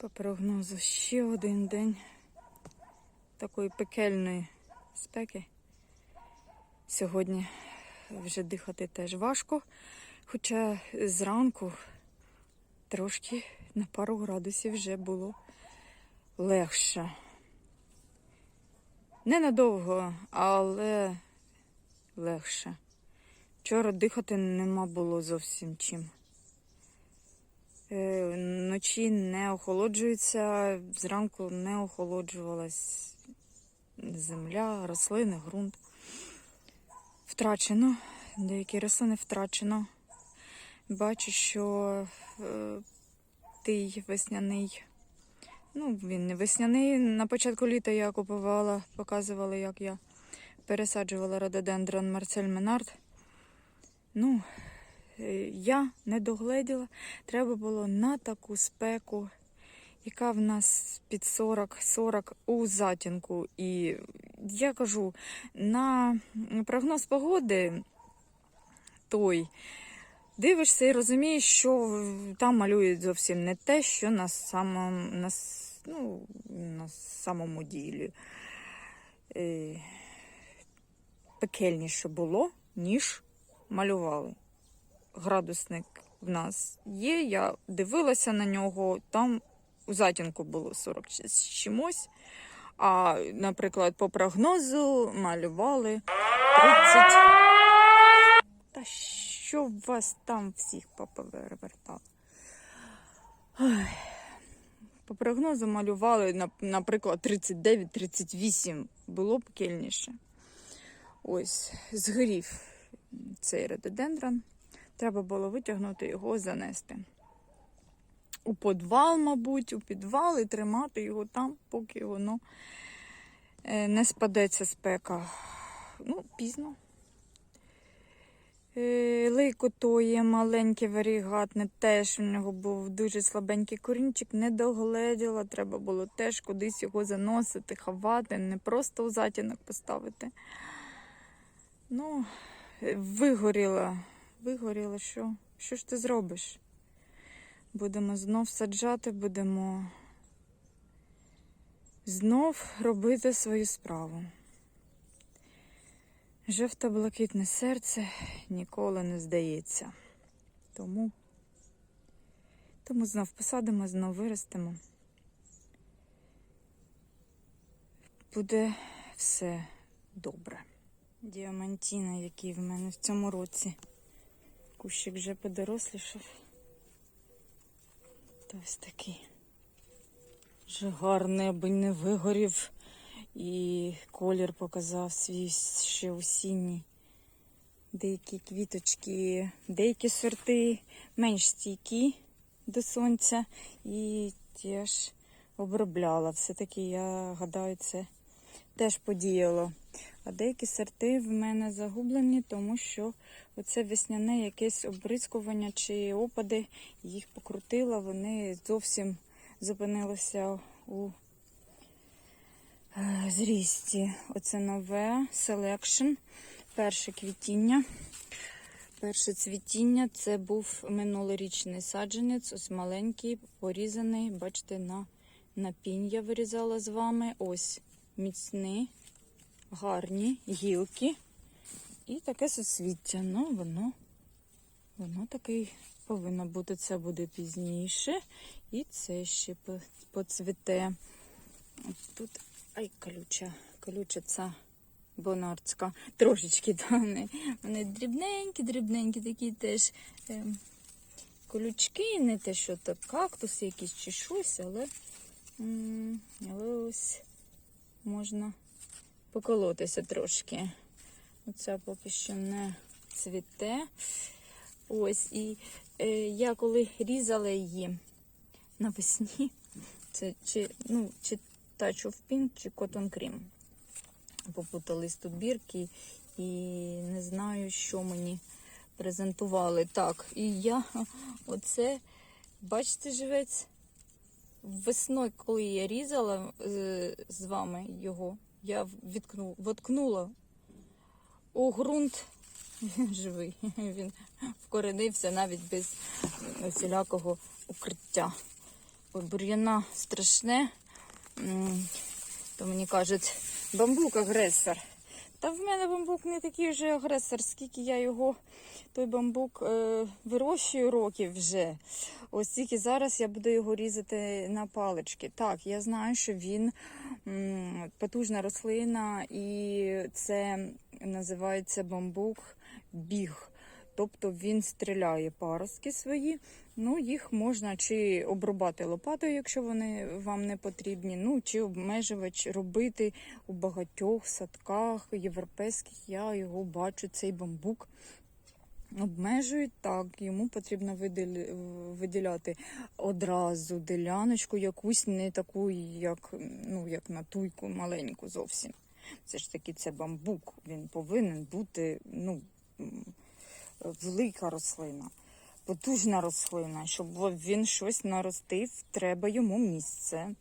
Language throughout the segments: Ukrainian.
По прогнозу ще один день такої пекельної спеки. Сьогодні вже дихати теж важко, хоча зранку трошки на пару градусів вже було легше. Ненадовго, але легше. Вчора дихати нема було зовсім чим. Е, Вночі не охолоджується, зранку не охолоджувалась земля, рослини, ґрунт. Втрачено, деякі рослини втрачено. Бачу, що е, тий весняний, ну він не весняний. На початку літа я купувала, показувала, як я пересаджувала рододендрон Марсель Менард. Ну, я не догледіла. Треба було на таку спеку, яка в нас під 40-40 у затінку. І я кажу, на прогноз погоди той. Дивишся і розумієш, що там малюють зовсім не те, що на самому, на, ну, на самому ділі. Е, пекельніше було, ніж малювали. Градусник в нас є. Я дивилася на нього, там у затінку було 40 чи з чимось. А, наприклад, по прогнозу малювали 30. Та що вас там всіх поповертало? По прогнозу малювали, наприклад, 39-38. Було б кільніше. Ось, згорів цей рододендрон. Треба було витягнути його, занести. У підвал, мабуть, у підвал і тримати його там, поки воно е, не спадеться спека. Ну, пізно. Е, Лейко то є маленьке варігатне, теж в нього був дуже слабенький корінчик, не догледіла, треба було теж кудись його заносити, ховати, не просто у затінок поставити. Ну, е, вигоріла, вигоріла, що? Що ж ти зробиш? Будемо знов саджати, будемо знов робити свою справу. Жовто-блакитне серце ніколи не здається. Тому, тому знов посадимо, знов виростемо. Буде все добре. Діамантіна, який в мене в цьому році. Кущик вже подорослішав. Та ось такий. Вже гарний, аби не вигорів. І колір показав свій ще осінній. Деякі квіточки, деякі сорти менш стійкі до сонця. І теж обробляла. Все-таки я гадаю, це теж подіяло. А деякі сорти в мене загублені, тому що оце весняне якесь обрискування чи опади їх покрутила, вони зовсім зупинилися у е, зрісті. Оце нове Selection. Перше квітіння. Перше цвітіння це був минулорічний саджанець, ось маленький, порізаний. Бачите, на, на пінь я вирізала з вами. Ось міцний, гарні гілки. І таке суцвіття. Ну, воно, воно таке повинно бути. Це буде пізніше. І це ще поцвіте. Тут ай, колюча, колюча ця бонардська. Трошечки да, вони, дрібненькі, дрібненькі, такі теж ем, колючки, не те, що то кактуси якісь чи щось, але, але ось можна поколотися трошки. Оця поки що не цвіте. Ось, і е, я коли різала її навесні, це чи, ну, чи of Pink, чи Cotton Cream. Попутались тут бірки і не знаю, що мені презентували. Так, і я оце, бачите, живець. Весною, коли я різала е, з вами його, я відкну, воткнула у ґрунт. Він живий. Він вкоренився навіть без всілякого укриття. Бур'яна страшне. То мені кажуть, бамбук агресор. Та в мене бамбук не такий вже агресор, скільки я його, той бамбук, е, вирощую років вже. Ось тільки зараз я буду його різати на палички. Так, я знаю, що він м, потужна рослина, і це називається бамбук біг. Тобто він стріляє паростки свої. Ну, їх можна чи обрубати лопатою, якщо вони вам не потрібні, ну чи обмежувач робити у багатьох садках європейських. Я його бачу, цей бамбук. Обмежують так, йому потрібно виділяти одразу діляночку, якусь не таку, як, ну, як на туйку маленьку зовсім. Це ж таки це бамбук. Він повинен бути ну, велика рослина, потужна рослина. Щоб він щось наростив, треба йому місце.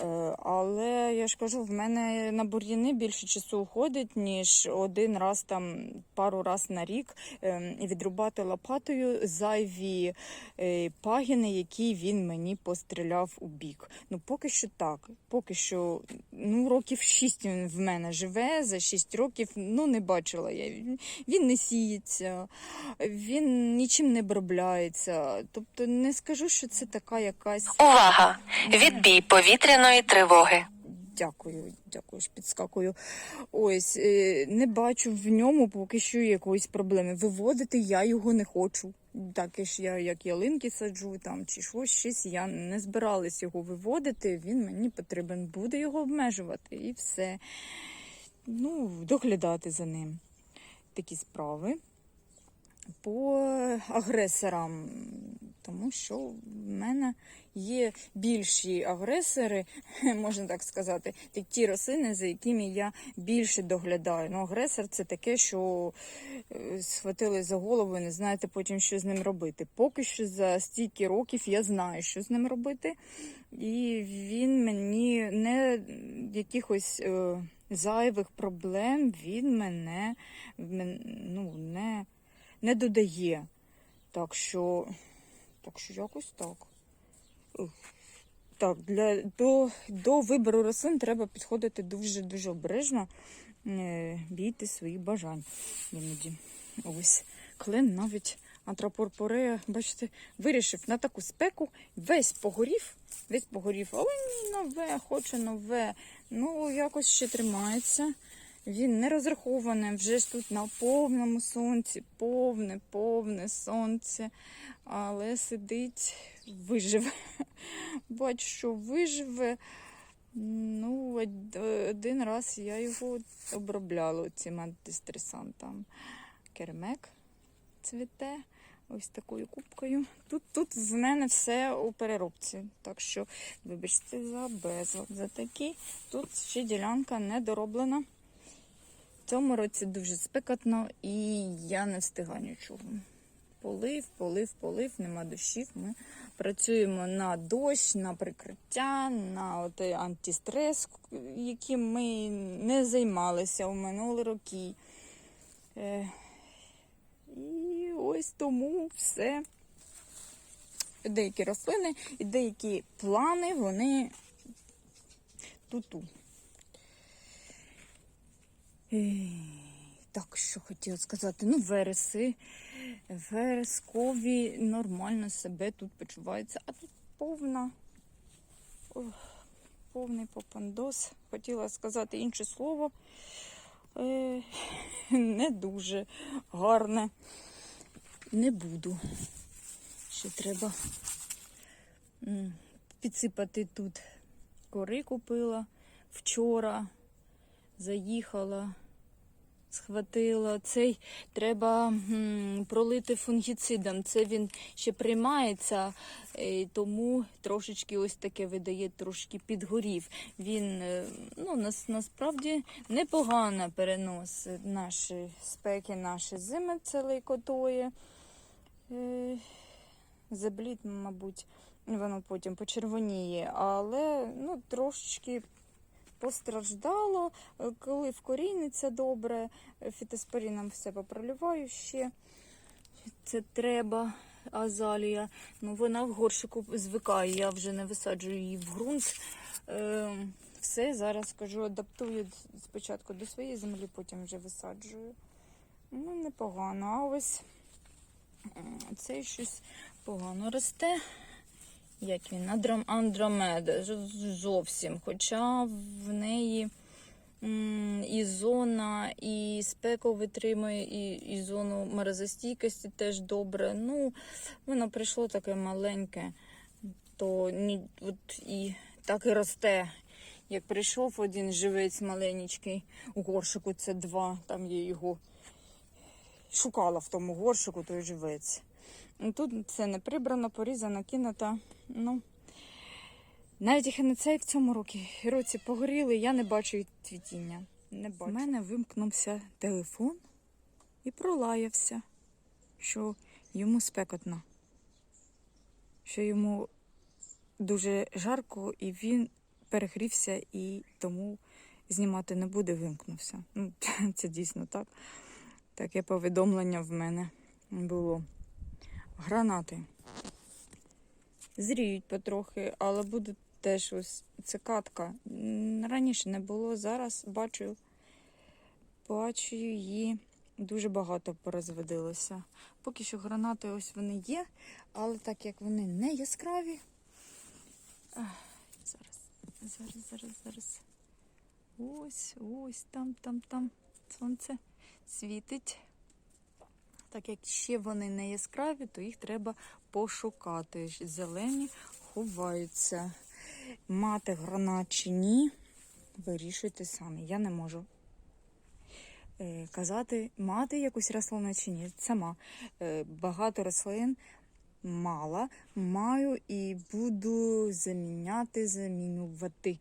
Е, Але я ж кажу, в мене на бур'яни більше часу уходить, ніж один раз там пару раз на рік е, відрубати лопатою зайві е, пагіни, які він мені постріляв у бік. Ну поки що так. Поки що ну років шість він в мене живе. За шість років ну не бачила я. Він- не сіється, він нічим не обробляється. Тобто не скажу, що це така якась. Увага! Відбій повітряної тривоги. Дякую, дякую, ж підскакую. Ось е, не бачу в ньому поки що якоїсь проблеми. Виводити я його не хочу. Так і ж я як ялинки саджу там чи щось, щось я не збиралась його виводити. Він мені потрібен буде його обмежувати і все. Ну, доглядати за ним. Такі справи по агресорам, тому що в мене є більші агресори, можна так сказати, ті рослини, за якими я більше доглядаю. Ну, агресор це таке, що е, схватили за голову і не знаєте потім, що з ним робити. Поки що за стільки років я знаю, що з ним робити, і він мені не якихось. Е, Зайвих проблем він мене ну, не, не додає. Так що, так що якось так. Так, для, до, до вибору рослин треба підходити дуже-дуже обережно, е, бійте своїх бажань іноді. Ось клен навіть антрапорпорея, бачите, вирішив на таку спеку, весь погорів, весь погорів, але нове, хоче нове. Ну, якось ще тримається. Він не розрахований, вже ж тут на повному сонці, повне, повне сонце, але сидить, виживе. Бачу, що виживе. Ну, один раз я його обробляла цим антистресантом. Кермек цвіте ось такою кубкою. Тут, тут в мене все у переробці. Так що, вибачте за безлад, за такі. Тут ще ділянка не дороблена. Цьому році дуже спекотно і я не встигаю нічого. Полив, полив, полив, нема дощів. Ми працюємо на дощ, на прикриття, на антистрес, яким ми не займалися у минулі роки. Е, і ось тому все. Деякі рослини і деякі плани, вони туту. Ей, Так, що хотіла сказати? Ну, вереси. Верескові нормально себе тут почуваються. А тут повна. Ох, повний попандос. Хотіла сказати інше слово. Е, не дуже гарне. Не буду. Ще треба підсипати тут. Кори купила вчора, заїхала, схватила. Цей треба м, пролити фунгіцидом. Це він ще приймається, е, тому трошечки ось таке видає, трошки підгорів. Він е, ну, нас, насправді непогано переносить наші спеки, наші зими, це лейкотоє. Е, Заблід, мабуть, воно потім почервоніє, але ну, трошечки постраждало. Е, Коли вкоріниться добре, е, фітоспоріном все попроливаю ще. Це треба. азалія. Ну, вона в горщику звикає, я вже не висаджую її в ґрунт. Е, все, зараз кажу, адаптую спочатку до своєї землі, потім вже висаджую. Ну, непогано. А ось м, цей щось погано росте. Як він? Андром- Андромеда. Зовсім. Хоча в неї і зона, і спеку витримує, і, і зону морозостійкості теж добре. Ну, воно прийшло таке маленьке, то ні, от і так і росте. Як прийшов один живець маленький у горшику, це два, там я його шукала в тому горшику, той живець. Ну, Тут все не прибрано, порізано, кинуто. Ну, навіть ехінацеї в цьому році, році погоріли, я не бачу і цвітіння. Не бачу. У мене вимкнувся телефон і пролаявся, що йому спекотно, що йому дуже жарко, і він перегрівся і тому знімати не буде, вимкнувся. Ну, це дійсно так. Таке повідомлення в мене було. Гранати. Зріють потрохи, але будуть теж ось цикатка. Раніше не було, зараз бачу, бачу її дуже багато порозводилося. Поки що гранати ось вони є, але так як вони не яскраві. Зараз, зараз, зараз, зараз. Ось, ось, там, там, там. Сонце світить. Так як ще вони не яскраві, то їх треба пошукати. Зелені ховаються. Мати гранат чи ні, вирішуйте самі. Я не можу е, казати, мати якусь рослину чи ні. Сама е, багато рослин мала, маю і буду заміняти, замінювати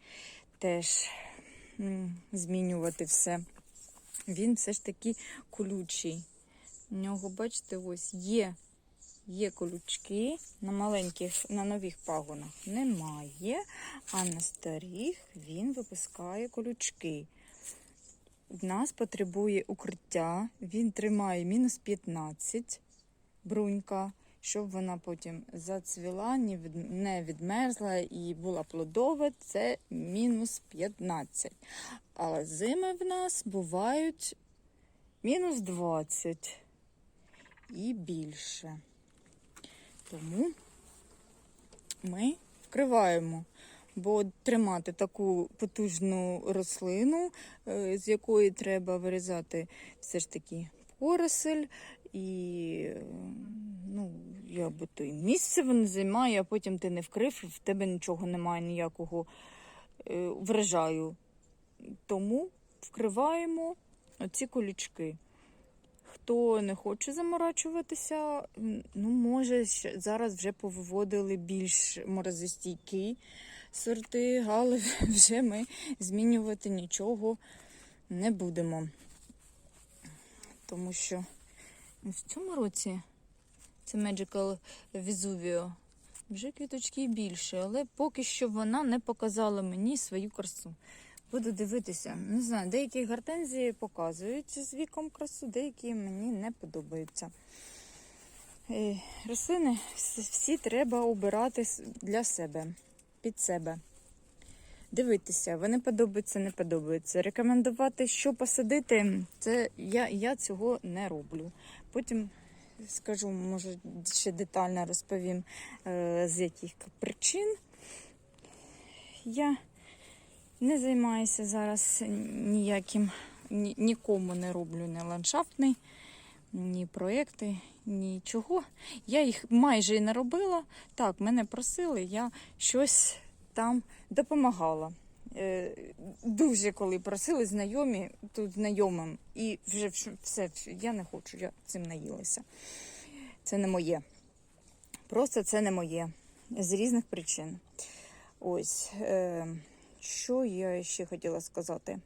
теж змінювати все. Він все ж таки колючий. У нього, бачите, ось є, є колючки. На маленьких, на нових пагонах немає, а на старих він випускає колючки. В нас потребує укриття, він тримає мінус 15 брунька, щоб вона потім зацвіла, не відмерзла і була плодова, це мінус 15. Але зими в нас бувають мінус 20 і більше. Тому ми вкриваємо. Бо тримати таку потужну рослину, е, з якої треба вирізати все ж таки поросель, і ну, якби то і місце воно займає, а потім ти не вкрив, в тебе нічого немає, ніякого е, врожаю. Тому вкриваємо оці колючки. Хто не хоче заморачуватися, ну, може, зараз вже повиводили більш морозостійкі сорти, але вже ми змінювати нічого не будемо. Тому що в цьому році це Magical Vesuvio. Вже квіточки більше, але поки що вона не показала мені свою красу. Буду дивитися. Не знаю, деякі гортензії показують з віком красу, деякі мені не подобаються. Е, Рослини всі- всі треба обирати для себе, під себе. Дивитися, вони подобаються, не подобаються. Рекомендувати, що посадити, це я, я цього не роблю. Потім скажу, може, ще детально розповім, е, з яких причин. Я не займаюся зараз ніяким, ні, нікому не роблю не ландшафтний, ні проекти, нічого. Я їх майже і не робила. Так, мене просили, я щось там допомагала. Е, Дуже коли просили знайомі, тут знайомим, і вже все, я не хочу, я цим наїлася. Це не моє. Просто це не моє. З різних причин. Ось. Е, що я ще хотіла сказати?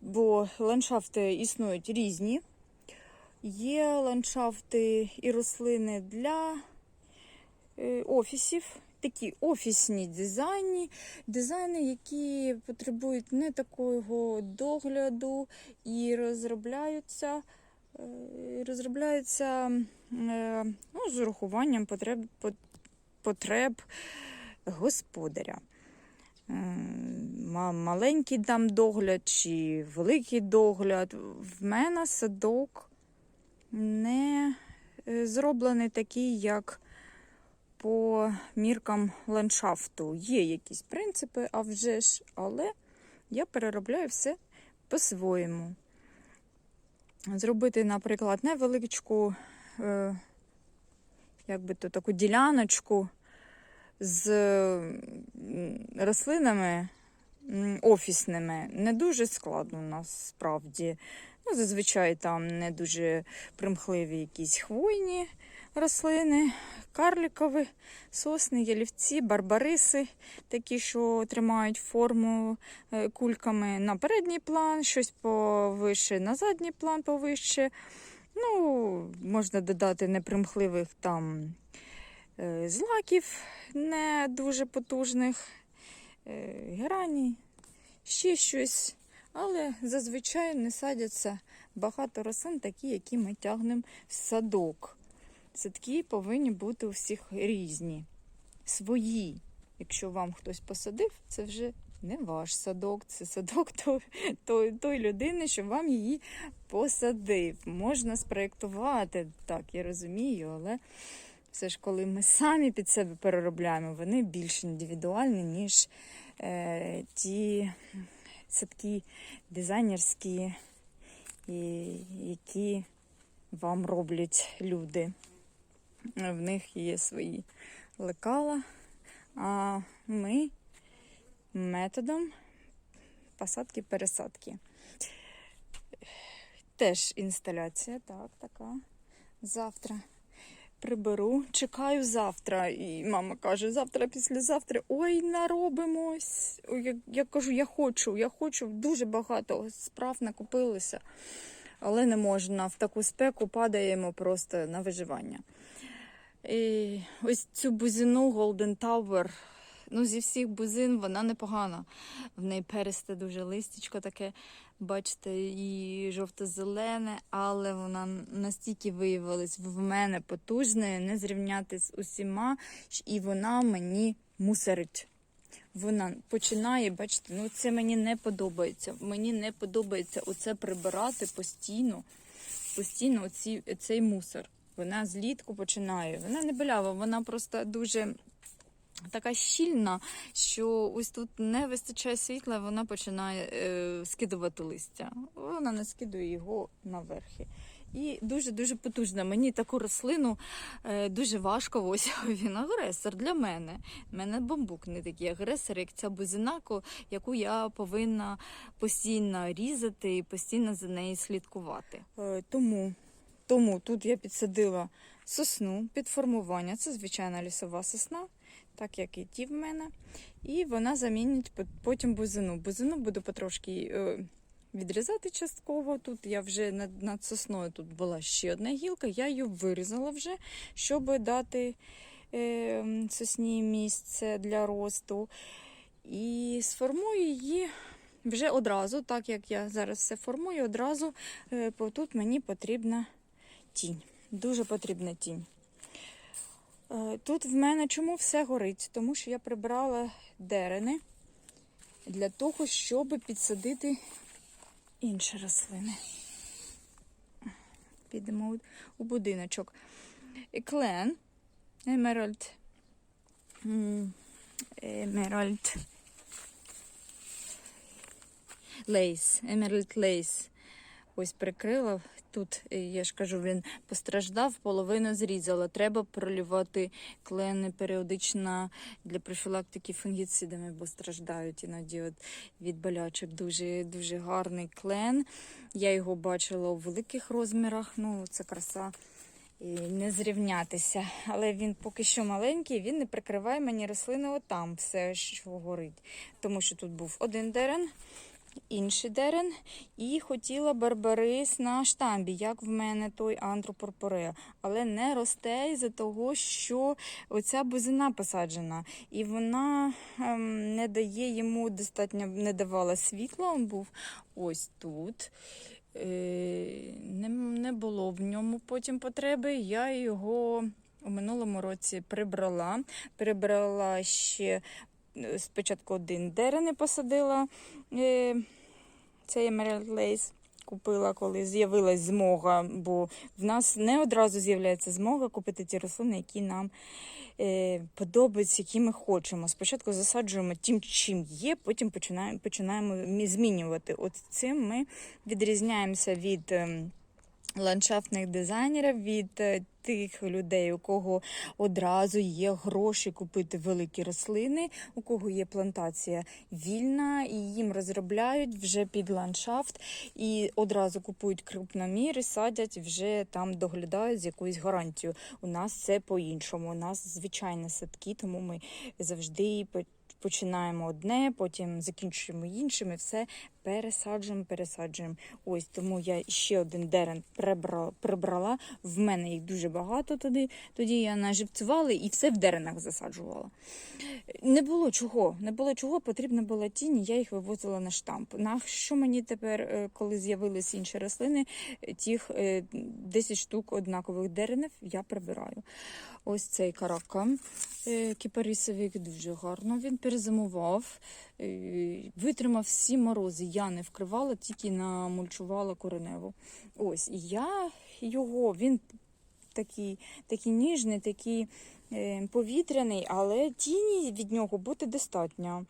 Бо ландшафти існують різні. Є ландшафти і рослини для е, офісів, такі офісні дизайни, дизайни, які потребують не такого догляду і розробляються Е, Розробляється е, ну, з урахуванням потреб, потреб господаря. Ма- Маленький там догляд чи великий догляд. В мене садок не е, зроблений такий, як по міркам ландшафту. Є якісь принципи, а вже ж, але я переробляю все по-своєму. Зробити, наприклад, невеличку, е, як би то таку діляночку з рослинами офісними не дуже складно насправді. Ну, зазвичай там не дуже примхливі якісь хвойні рослини, карлікові, сосни, ялівці, барбариси, такі, що тримають форму е, кульками на передній план, щось повище на задній план повище. Ну, можна додати непримхливих там злаків не дуже потужних, е, герані, ще щось. Але зазвичай не садяться багато рослин, такі, які ми тягнемо в садок. Садки повинні бути у всіх різні, свої. Якщо вам хтось посадив, це вже не ваш садок, це садок той, той, той людини, що вам її посадив. Можна спроєктувати, так, я розумію, але все ж коли ми самі під себе переробляємо, вони більш індивідуальні, ніж е, ті садки дизайнерські, які вам роблять люди. В них є свої лекала, а ми методом посадки-пересадки. Теж інсталяція, так, така. Завтра приберу. Чекаю завтра. І мама каже, завтра, післязавтра. Ой, наробимось. Я, я кажу, я хочу, я хочу. Дуже багато справ накопилося, але не можна. В таку спеку падаємо просто на виживання. І ось цю бузину Golden Tower. Ну, зі всіх бузин вона непогана. В неї пересте дуже листячко таке, бачите, і жовто-зелене, але вона настільки виявилась в мене потужною, не зрівняти з усіма, і вона мені мусорить. Вона починає, бачите, ну це мені не подобається. Мені не подобається оце прибирати постійно, постійно оці, цей мусор. Вона злітку починає. Вона не білява, вона просто дуже така щільна, що ось тут не вистачає світла, вона починає е, скидувати листя. Вона не скидує його наверхи. І дуже-дуже потужна. Мені таку рослину е, дуже важко. Ось він агресор для мене. У мене бамбук не такий агресор, як ця бузина, ко- яку я повинна постійно різати і постійно за нею слідкувати. Е, тому, тому тут я підсадила сосну під формування. Це звичайна лісова сосна, так як і ті в мене. І вона замінить потім бузину. Бузину буду потрошки е, відрізати частково. Тут я вже над, над сосною тут була ще одна гілка, я її вирізала вже, щоб дати е, сосні місце для росту. І сформую її вже одразу, так як я зараз все формую, одразу е, тут мені потрібна тінь. Дуже потрібна тінь. Е, Тут в мене чому все горить? Тому що я прибрала дерени для того, щоб підсадити інші рослини. Підемо у- будиночок. Клен, Емеральд. Емеральд. Лейс, Емеральд Лейс. Ось прикрила. Тут, я ж кажу, він постраждав, половину зрізала. Треба пролівати клени періодично для профілактики фунгіцидами, бо страждають іноді от від болячок. Дуже, дуже гарний клен. Я його бачила у великих розмірах. Ну, це краса. І не зрівнятися. Але він поки що маленький, він не прикриває мені рослини отам, все, що горить. Тому що тут був один дерен, інший дерен, і хотіла барбарис на штамбі, як в мене той антропорпорея. Але не росте із-за того, що оця бузина посаджена. І вона ем, не дає йому достатньо, не давала світла. Він був ось тут. е, не, не було в ньому потім потреби. Я його у минулому році прибрала. Прибрала ще спочатку один дерене посадила. Е, цей Emerald Lace. Купила, коли з'явилась змога, бо в нас не одразу з'являється змога купити ті рослини, які нам е, подобаються, які ми хочемо. Спочатку засаджуємо тим, чим є, потім починаємо, починаємо змінювати. От цим ми відрізняємося від. ем, Ландшафтних дизайнерів від е, тих людей, у кого одразу є гроші купити великі рослини, у кого є плантація вільна, і їм розробляють вже під ландшафт і одразу купують крупноміри, садять, вже там доглядають з якоюсь гарантією. У нас це по-іншому. У нас звичайні садки, тому ми завжди починаємо одне, потім закінчуємо іншим, і все пересаджуємо, пересаджуємо. Ось тому я ще один дерен прибрала. В мене їх дуже багато туди. Тоді я наживцювала і все в деренах засаджувала. Не було чого, не було чого, потрібна була тінь, я їх вивозила на штамп. На що мені тепер, е, коли з'явилися інші рослини, е, тих е, 10 штук однакових деренів я прибираю. Ось цей каракам е, кіпарисовик дуже гарно. Він перезимував, е, витримав всі морози. Я не вкривала, тільки намульчувала кореневу. Ось, і я його, він такий, такий ніжний, такий е, повітряний, але тіні від нього буде достатньо.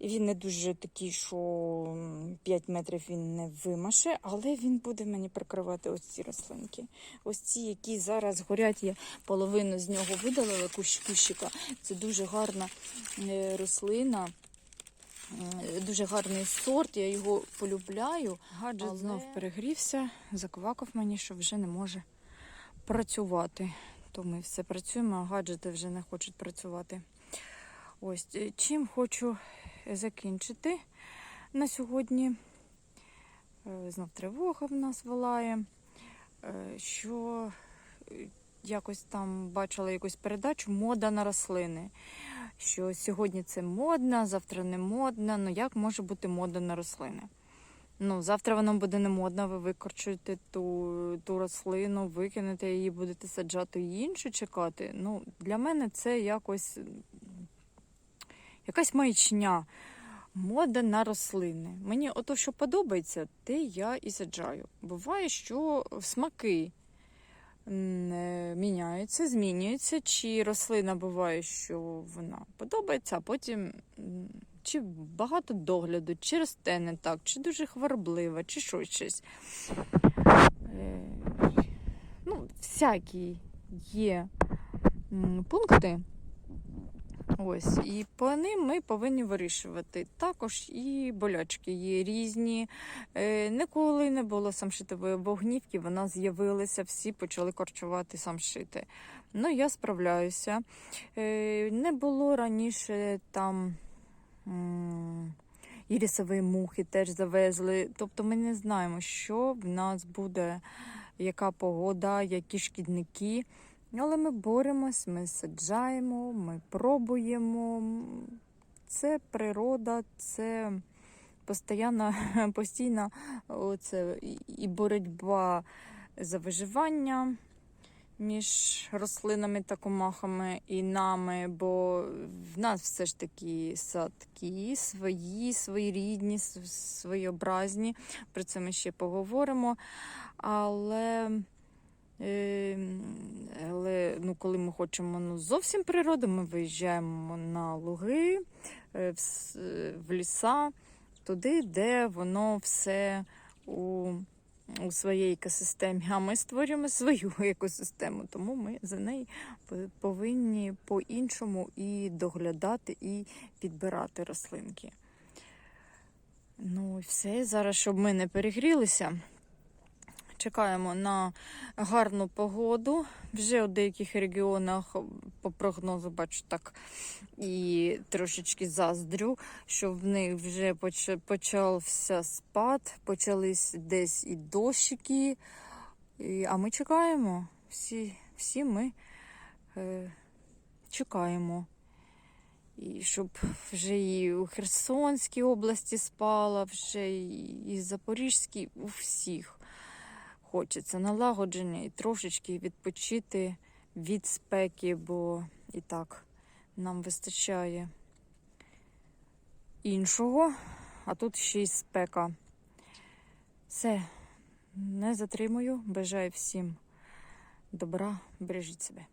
Він не дуже такий, що 5 метрів він не вимаше, але він буде мені прикривати ось ці рослинки. Ось ці, які зараз горять, я половину з нього видалила кущ кущика. Це дуже гарна е, рослина. Дуже гарний сорт, я його полюбляю. Гаджет Але- знов перегрівся, заквакав мені, що вже не може працювати. То ми все працюємо, а гаджети вже не хочуть працювати. Ось е, чим хочу закінчити на сьогодні. Е, Знов тривога в нас волає. Е, Що якось там бачила якусь передачу мода на рослини. Що сьогодні це модно, завтра не модно. Ну як може бути мода на рослини? Ну, завтра воно буде не модно, ви викорчуєте ту, ту рослину, викинете її, будете саджати іншу чекати. Ну, для мене це якось якась маячня. Мода на рослини. Мені ото, що подобається, те я і саджаю. Буває, що смаки міняються, змінюються, чи рослина буває, що вона подобається, а потім чи багато догляду, чи росте не так, чи дуже хварблива, чи щось щось. Е, Ну, всякі є пункти. Ось, і по ним ми повинні вирішувати. Також і болячки є різні. Е, ніколи не було самшитової вогнівки, вона з'явилася, всі почали корчувати самшити. Ну, я справляюся. Е, не було раніше там. м, І лісові мухи теж завезли. Тобто ми не знаємо, що в нас буде, яка погода, які шкідники. Але ми боремось, ми саджаємо, ми пробуємо. Це природа, це постійна, постійна оце, і- боротьба за виживання між рослинами та комахами і нами, бо в нас все ж таки садки свої, своєрідні, с- своєобразні. Про це ми ще поговоримо. Але. Е, Але ну, коли ми хочемо ну, зовсім природу, ми виїжджаємо на луги, е, в, е, в ліса, туди, де воно все у, у своїй екосистемі. А ми створюємо свою екосистему, тому ми за неї повинні по-іншому і доглядати, і підбирати рослинки. Ну і все. Зараз, щоб ми не перегрілися. Чекаємо на гарну погоду. Вже у деяких регіонах по прогнозу бачу так і трошечки заздрю, що в них вже поч- почався спад, почались десь і дощики. І, а ми чекаємо. Всі, всі ми е, чекаємо. І щоб вже і у Херсонській області спала, вже і і Запорізькій, у всіх. Хочеться налагодження і трошечки відпочити від спеки, бо і так нам вистачає іншого, а тут ще й спека. Все, не затримую. Бажаю всім добра, бережіть себе.